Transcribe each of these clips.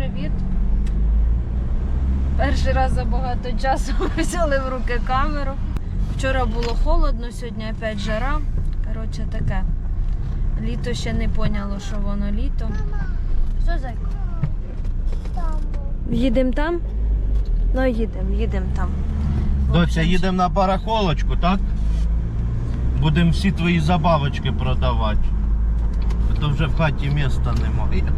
привіт! Перший раз за багато часу взяли в руки камеру. Вчора було холодно, сьогодні опять жара. Коротше, таке. Літо ще не поняло, що воно літо. Що, зайка? Їдемо там? Ну, їдемо, їдемо там. Доця, їдемо на барахолочку, так? Будемо всі твої забавочки продавати. А то вже в хаті міста немає.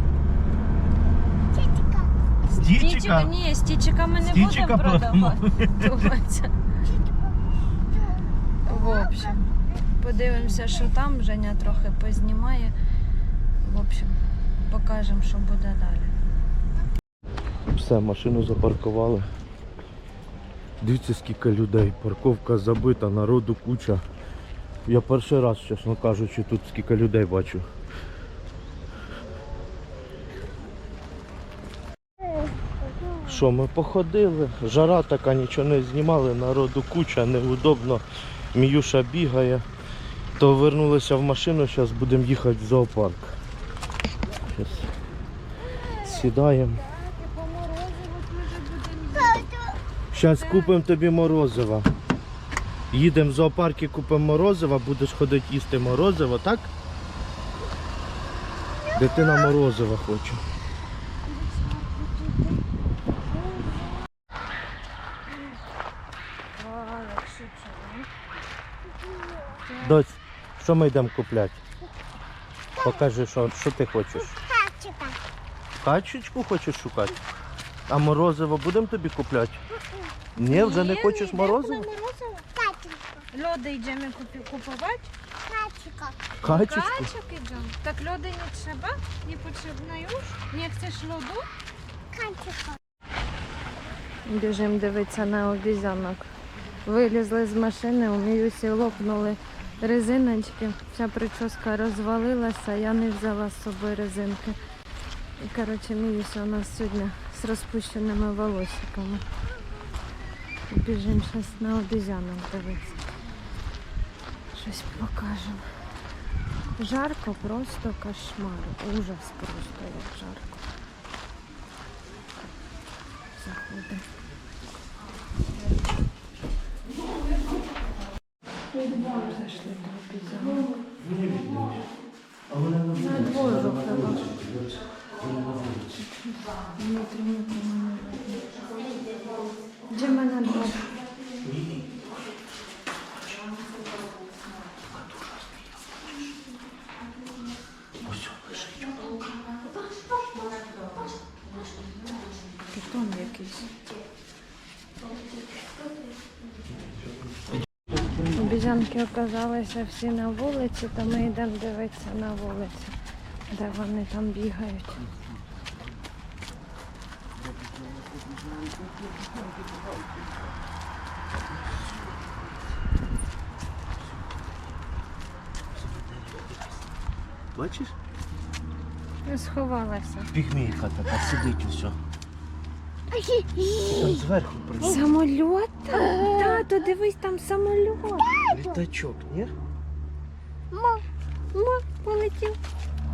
Стічика? Ні, стічика ми не Стічика будемо продавати. В общем, подивимося, що там. Женя трохи познімає. В общем, покажемо, що буде далі. Все, машину запаркували. Дивіться, скільки людей. Парковка забита, народу куча. Я перший раз, чесно кажучи, тут скільки людей бачу. Що, ми походили, жара така, нічого не знімали, народу куча, неудобно. Міюша бігає. То вернулися в машину, зараз будемо їхати в зоопарк. Щас сідаємо. Зараз купимо тобі морозива. Їдемо в зоопарк і купимо морозива, будеш ходити їсти морозиво, так? Дитина морозива хоче. Доць, що ми йдемо купляти? Покажи, що, що ти хочеш. Качика. Качечку хочеш шукати? А морозиво будемо тобі купляти? Ні, вже не хочеш морозиво? Льоди йдемо купи- купувати. Качика. Качечку? Качок йдемо. Так льоди не? Nie potrzebna już? Nie chcesz lodu? Качика. Біжимо дивитися на обізянок. Вилізли з машини, у Міюсі лопнули резиночки. Вся прическа розвалилася, я не взяла з собою резинки. І коротше, Міюся у нас сьогодні з розпущеними волосиками. Біжимо щось на обізянок дивитися. Щось покажемо. Жарко, просто кошмар. Ужас просто як жарко. Заходимо. До обізянок. На двору треба. Внутрі нікого не видно. Де мене двор? Питон якийсь. Обіцянки оказалися всі на вулиці, то ми йдемо дивитися на вулицю, де вони там бігають. Бачиш? Сховалася. Пігмійка така сидить усе. Там зверху прийде. Самольот? Тато, дивись, там самольот. Літачок, ні? Мо. Ма, полетів.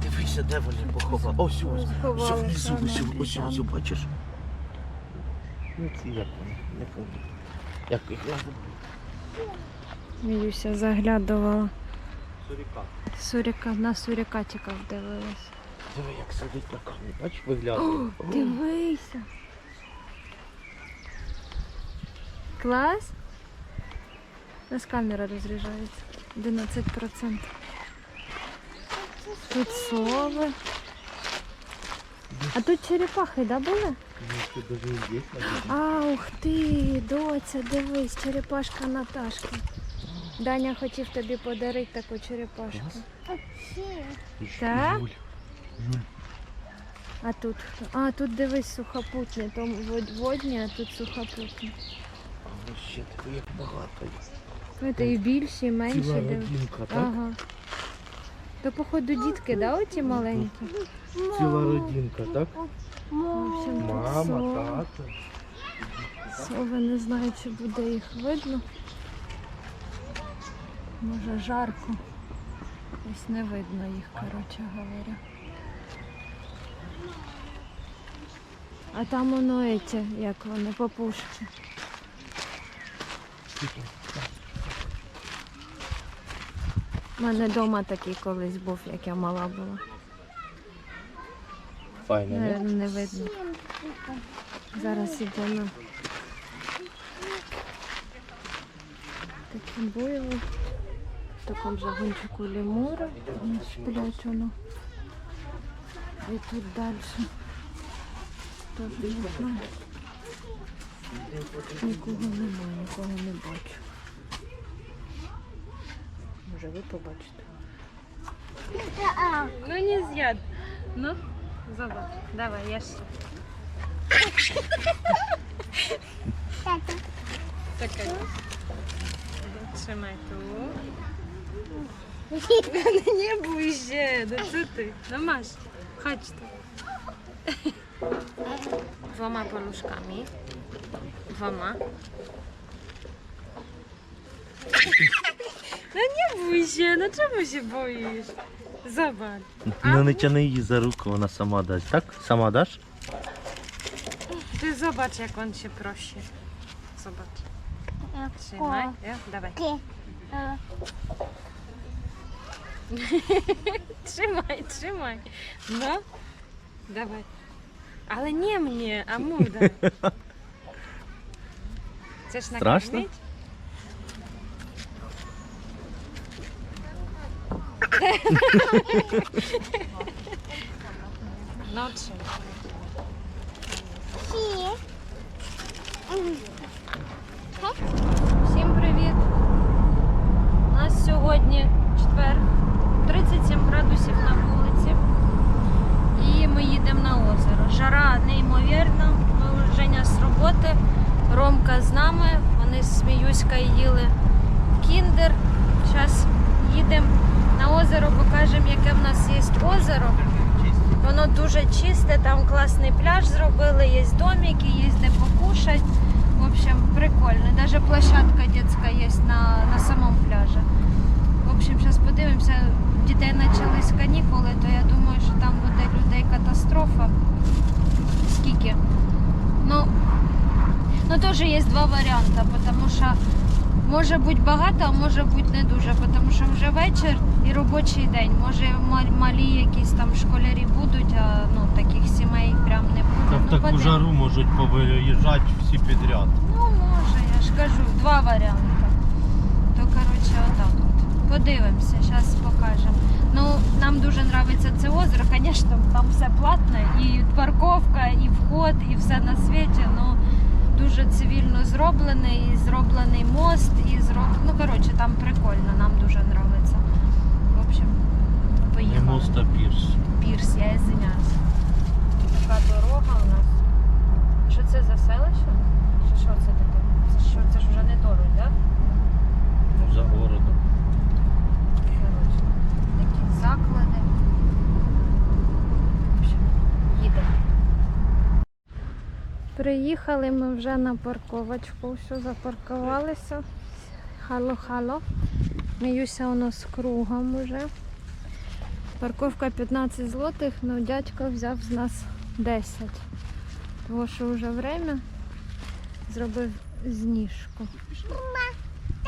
Дивися, де вони поховали. Ось, ось, ось внизу, ось, ось, ось, бачиш? Ну, ці як вони, не пам'ятаю. Як їх називають? Міюся заглядувала. Суріка. Суріка, на сурікатиках дивилась. Диви, як сидить на камні, бачиш, виглядає. О, дивися. Клас? У нас камера розряджається. 11%. Тут сови. А тут черепахи, да, були? А, ух ти, доця, дивись, черепашка Наташки. Даня хотів тобі подарити таку черепашку. Так? А тут хто? А, тут дивись сухопутні, вод- водні, а тут сухопутні. А ще тебе як багато є. Це і більші, і менші. Ціла родинка, так? Ага. То, походу, дітки, да, оті маленькі? Ціла родинка, так? В общем, тут Мама, сови. тато. Сови не знаю, чи буде їх видно. Може жарко. Ось не видно їх, коротше говоря. А там воно еті, як вони, попушки. У мене вдома такий колись був, як я мала була. Файно, не? Наверно, не видно. Зараз на такі бойли. В такому загончику лемури. Вони сплять воно. І тут далі. Теж не знаю. Нікого немає, нікого не бачу. Możemy popatrzeć. No nie zjadł. No, zobacz. Dawaj, jesz. Czekaj. Trzymaj tu. No nie bój się, no co ty? No masz, chodź tu. Dwoma paluszkami. Dwoma. No nie bój się, no czemu się boisz? Zobacz. No nie cię idzie za ruką, ona sama dać, tak? Sama dasz? Ty zobacz jak on się prosi. Zobacz. Trzymaj. Ja, dawaj. trzymaj, trzymaj. No. Dawaj. Ale nie mnie, a mój daj. Chcesz nakarmić? Straszne? Trzymaj. Сі. Всім привіт! У нас сьогодні четвер, 37 градусів на вулиці. І ми їдемо на озеро. Жара неймовірна. Ми Женя з роботи, Ромка з нами. Вони з Міюською їли кіндер. Зараз їдемо на озеро, покажемо, яке в нас є озеро. Воно дуже чисте, там класний пляж зробили, є домики, є де покушати. В общем, прикольно. Даже площадка детская есть на, на самом пляже. В общем, зараз подивимося. Дітей почались канікули, то я думаю, що там буде людей катастрофа. Скільки? Ну, ну теж є два варіанти, тому що може бути багато, а може бути не дуже, тому що вже вечір і робочий день. Може малі якісь там школярі будуть, а ну таких сімей прям не буде. Та в ну, таку жару можуть повиїжджати всі підряд. Ну, може, я ж кажу, два варіанти. То, коротше, отак от. Подивимося, зараз покажемо. Ну, нам дуже подобається це озеро, звісно, там все платне, і парковка, і вход, і все на світі. Ну, дуже цивільно зроблене, і зроблений мост, і зроб... Ну, коротше, там прикольно, нам дуже подобається. Общем, Не поїхали. мост, а пірс. Пірс, я извиняюсь. Така дорога у нас. Що це за селище? Чи що це таке? Це що це ж вже не Торусь, так? Ну, за городом. Коротше, такі заклади. В общем, їдемо. Приїхали ми вже на парковочку, все запаркувалися. Хало-хало. Міюся у нас кругом уже. Парковка 15 злотих, але дядько взяв з нас 10. Тому що вже время зробив зніжку.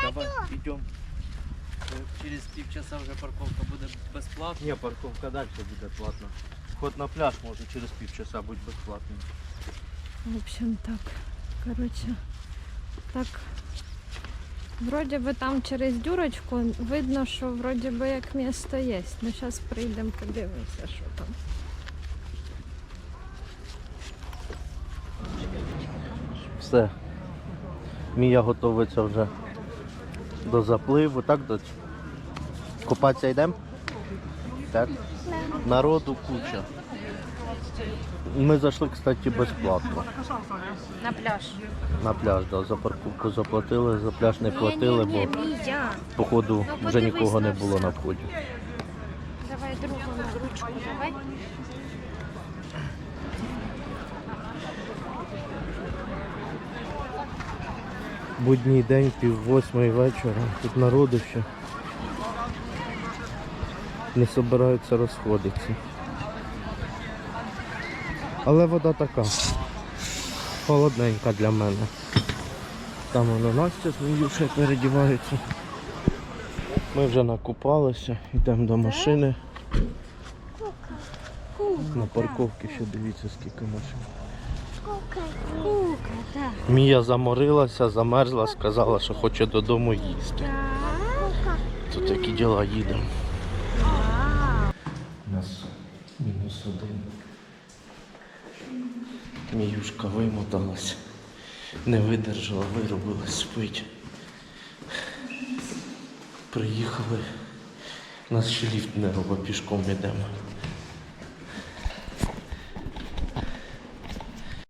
Давай, йдемо. Через півчаса вже парковка буде безплатна. Ні, парковка далі буде платна. Вход на пляж може через півчаса бути безплатним. В общем, так. Короче, так. Вроді би там через дюрочку видно, що вроді би як місто є. Ну зараз прийдемо, подивимося, що там. Все. Мія готується вже до запливу. Так, доць? Купатися йдемо? Так. Народу куча. Ми зайшли, кстати, безплатно. На пляж. На пляж, да, за парковку заплатили, за пляж не платили, бо походу Ну, вже нікого не було на вході. Давай другу на ручку, давай. Будній день, пів восьмої вечора. Тут народу ще. Не збираються розходитися. Але вода така. холодненька для мене. Там воно Настя з Міюшею передіваються. Ми вже накупалися, йдемо до машини. На парковці ще дивіться скільки машин. Мія заморилася, замерзла, сказала, що хоче додому їсти. Тут такі діла їдемо. У нас мінус один. Міюшка вимоталась. Не видержала, виробилась, спить. Приїхали. Нас ще ліфт не робить, пішком йдемо.